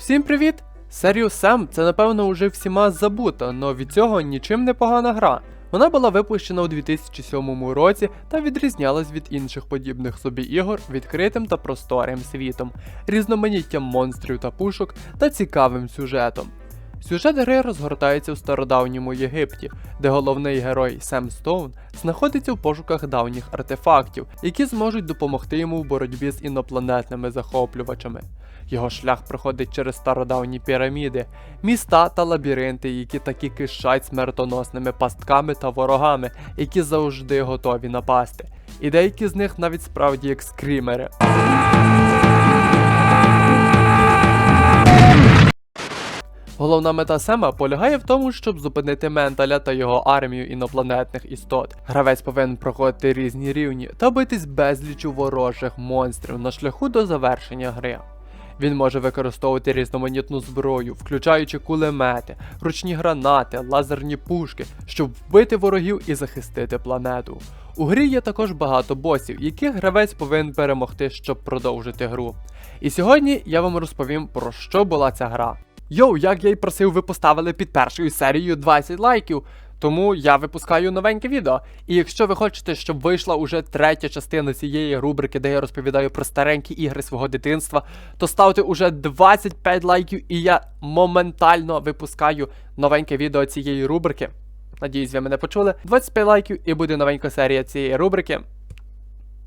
Всім привіт! Серію Сем це напевно уже всіма забута, но від цього нічим не погана гра. Вона була випущена у 2007 році та відрізнялась від інших подібних собі ігор відкритим та просторим світом, різноманіттям монстрів та пушок та цікавим сюжетом. Сюжет гри розгортається у стародавньому Єгипті, де головний герой Сем Стоун знаходиться в пошуках давніх артефактів, які зможуть допомогти йому в боротьбі з інопланетними захоплювачами. Його шлях проходить через стародавні піраміди, міста та лабіринти, які таки кишать смертоносними пастками та ворогами, які завжди готові напасти. І деякі з них навіть справді як скрімери. Головна мета Сема полягає в тому, щоб зупинити Менталя та його армію інопланетних істот. Гравець повинен проходити різні рівні та битись безлічу ворожих монстрів на шляху до завершення гри. Він може використовувати різноманітну зброю, включаючи кулемети, ручні гранати, лазерні пушки, щоб вбити ворогів і захистити планету. У грі є також багато босів, яких гравець повинен перемогти, щоб продовжити гру. І сьогодні я вам розповім про що була ця гра. Йоу, як я й просив, ви поставили під першою серією 20 лайків. Тому я випускаю новеньке відео. І якщо ви хочете, щоб вийшла уже третя частина цієї рубрики, де я розповідаю про старенькі ігри свого дитинства, то ставте уже 25 лайків, і я моментально випускаю новеньке відео цієї рубрики. Надіюсь, ви мене почули. 25 лайків і буде новенька серія цієї рубрики.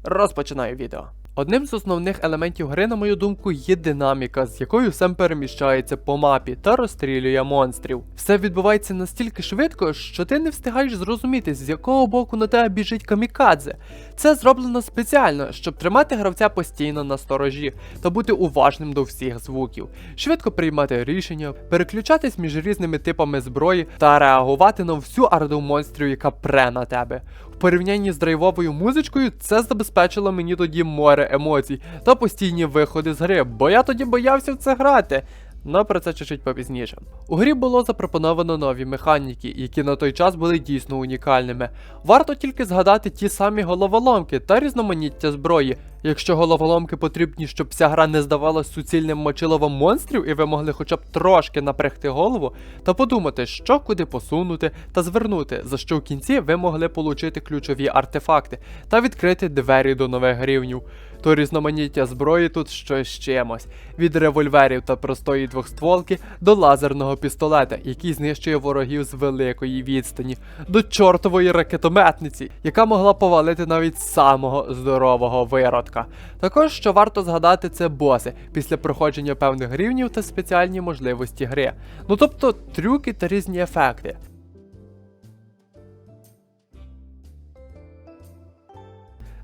Розпочинаю відео. Одним з основних елементів гри, на мою думку, є динаміка, з якою сам переміщається по мапі та розстрілює монстрів. Все відбувається настільки швидко, що ти не встигаєш зрозуміти, з якого боку на тебе біжить камікадзе. Це зроблено спеціально, щоб тримати гравця постійно на сторожі та бути уважним до всіх звуків, швидко приймати рішення, переключатись між різними типами зброї та реагувати на всю орду монстрів, яка пре на тебе. Порівнянні з драйвовою музичкою це забезпечило мені тоді море емоцій та постійні виходи з гри, бо я тоді боявся в це грати. Но про це чуть-чуть попізніше. У грі було запропоновано нові механіки, які на той час були дійсно унікальними. Варто тільки згадати ті самі головоломки та різноманіття зброї. Якщо головоломки потрібні, щоб вся гра не здавалась суцільним мочиловом монстрів, і ви могли хоча б трошки напрягти голову та подумати, що куди посунути та звернути, за що в кінці ви могли получити ключові артефакти та відкрити двері до нових рівнів. То різноманіття зброї тут щось чимось. Від револьверів та простої двохстволки до лазерного пістолета, який знищує ворогів з великої відстані, до чортової ракетометниці, яка могла повалити навіть самого здорового виродка. Також що варто згадати, це боси після проходження певних рівнів та спеціальні можливості гри. Ну тобто трюки та різні ефекти.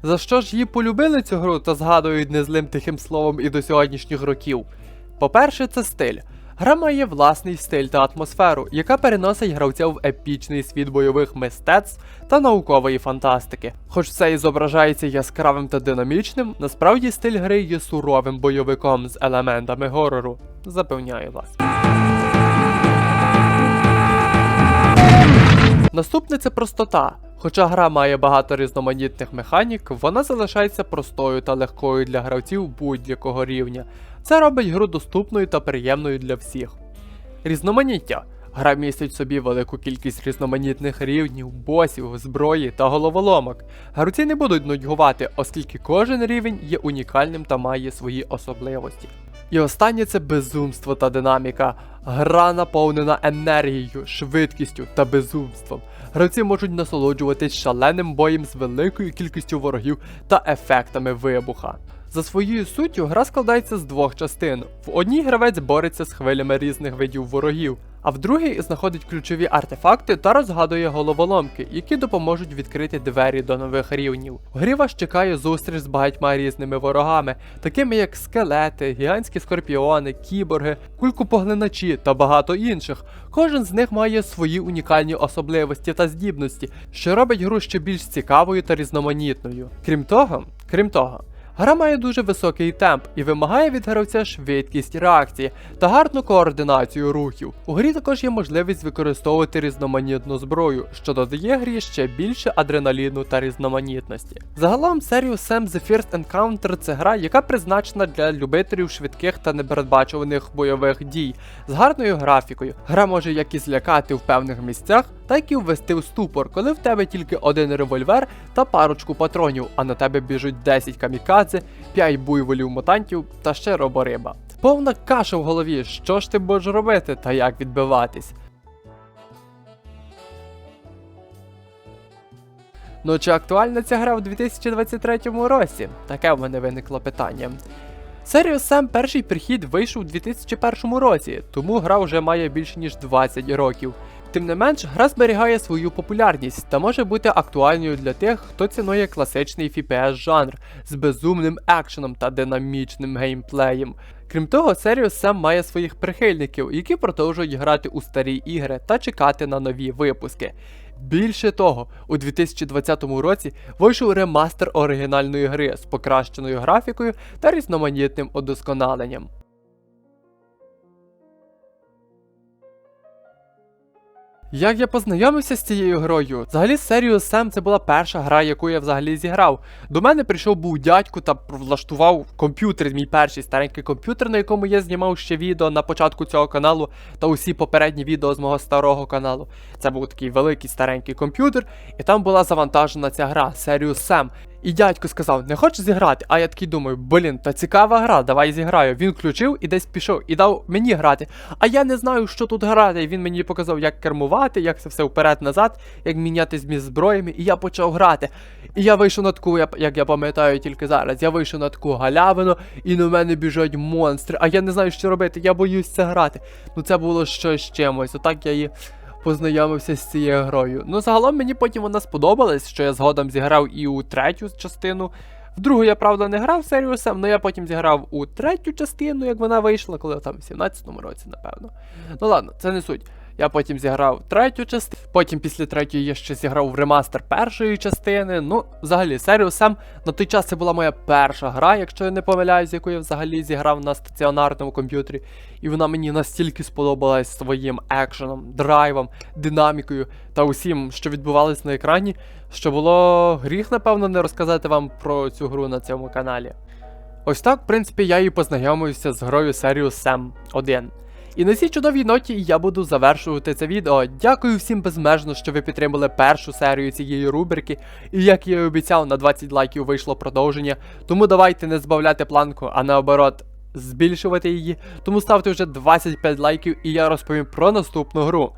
За що ж її полюбили цю гру та згадують незлим тихим словом і до сьогоднішніх років? По-перше, це стиль. Гра має власний стиль та атмосферу, яка переносить гравця в епічний світ бойових мистецтв та наукової фантастики. Хоч все і зображається яскравим та динамічним, насправді стиль гри є суровим бойовиком з елементами горору. Запевняю вас. Наступне це простота. Хоча гра має багато різноманітних механік, вона залишається простою та легкою для гравців будь-якого рівня. Це робить гру доступною та приємною для всіх. Різноманіття. Гра містить в собі велику кількість різноманітних рівнів, босів, зброї та головоломок. Гравці не будуть нудьгувати, оскільки кожен рівень є унікальним та має свої особливості. І останнє це безумство та динаміка. Гра наповнена енергією, швидкістю та безумством. Гравці можуть насолоджуватись шаленим боєм з великою кількістю ворогів та ефектами вибуха. За своєю суттю, гра складається з двох частин. В одній гравець бореться з хвилями різних видів ворогів, а в другій знаходить ключові артефакти та розгадує головоломки, які допоможуть відкрити двері до нових рівнів. В грі вас чекає зустріч з багатьма різними ворогами, такими як скелети, гігантські скорпіони, кіборги, кулькопоглиначі та багато інших. Кожен з них має свої унікальні особливості та здібності, що робить гру ще більш цікавою та різноманітною. Крім того, крім того. Гра має дуже високий темп і вимагає від гравця швидкість реакції та гарну координацію рухів. У грі також є можливість використовувати різноманітну зброю, що додає грі ще більше адреналіну та різноманітності. Загалом Serious Sam The First Encounter це гра, яка призначена для любителів швидких та непередбачуваних бойових дій з гарною графікою. Гра може як і злякати в певних місцях, так і ввести в ступор, коли в тебе тільки один револьвер та парочку патронів, а на тебе біжуть 10 камікадзе, 5 буйволів мутантів та ще робориба. Повна каша в голові, що ж ти будеш робити та як відбиватись. Ну чи актуальна ця гра в 2023 році? Таке в мене виникло питання. Serious Sam перший прихід вийшов у 2001 році, тому гра вже має більше ніж 20 років. Тим не менш, гра зберігає свою популярність та може бути актуальною для тих, хто цінує класичний FPS жанр з безумним екшеном та динамічним геймплеєм. Крім того, Serious Sam має своїх прихильників, які продовжують грати у старі ігри та чекати на нові випуски. Більше того, у 2020 році вийшов ремастер оригінальної гри з покращеною графікою та різноманітним удосконаленням. Як я познайомився з цією грою? Взагалі Serious Sam це була перша гра, яку я взагалі зіграв. До мене прийшов був дядько та влаштував комп'ютер, мій перший старенький комп'ютер, на якому я знімав ще відео на початку цього каналу та усі попередні відео з мого старого каналу. Це був такий великий старенький комп'ютер, і там була завантажена ця гра Serious Sam. І дядько сказав, не хочеш зіграти? А я такий думаю, блін, та цікава гра, давай зіграю. Він включив і десь пішов і дав мені грати. А я не знаю, що тут грати. І він мені показав, як кермувати, як це все вперед-назад, як міняти зміст зброями, і я почав грати. І я вийшов на таку, як я пам'ятаю тільки зараз, я вийшов на таку галявину, і на мене біжать монстри. А я не знаю, що робити, я боюсь це грати. Ну це було щось чимось. Отак я її познайомився з цією грою. Ну, загалом мені потім вона сподобалась, що я згодом зіграв і у третю частину. В другу я, правда, не грав Серіусом, але я потім зіграв у третю частину, як вона вийшла, коли там в 17-му році, напевно. Ну ладно, це не суть. Я потім зіграв третю частину, потім після третьої я ще зіграв в ремастер першої частини. Ну, взагалі, Serious Sam на той час це була моя перша гра, якщо я не помиляюсь, яку я взагалі зіграв на стаціонарному комп'ютері. І вона мені настільки сподобалась своїм екшеном, драйвом, динамікою та усім, що відбувалось на екрані, що було гріх, напевно, не розказати вам про цю гру на цьому каналі. Ось так, в принципі, я і познайомився з грою Serious Sam 1. І на цій чудовій ноті я буду завершувати це відео. Дякую всім безмежно, що ви підтримали першу серію цієї рубрики. І як я і обіцяв, на 20 лайків вийшло продовження. Тому давайте не збавляти планку, а наоборот, збільшувати її. Тому ставте вже 25 лайків, і я розповім про наступну гру.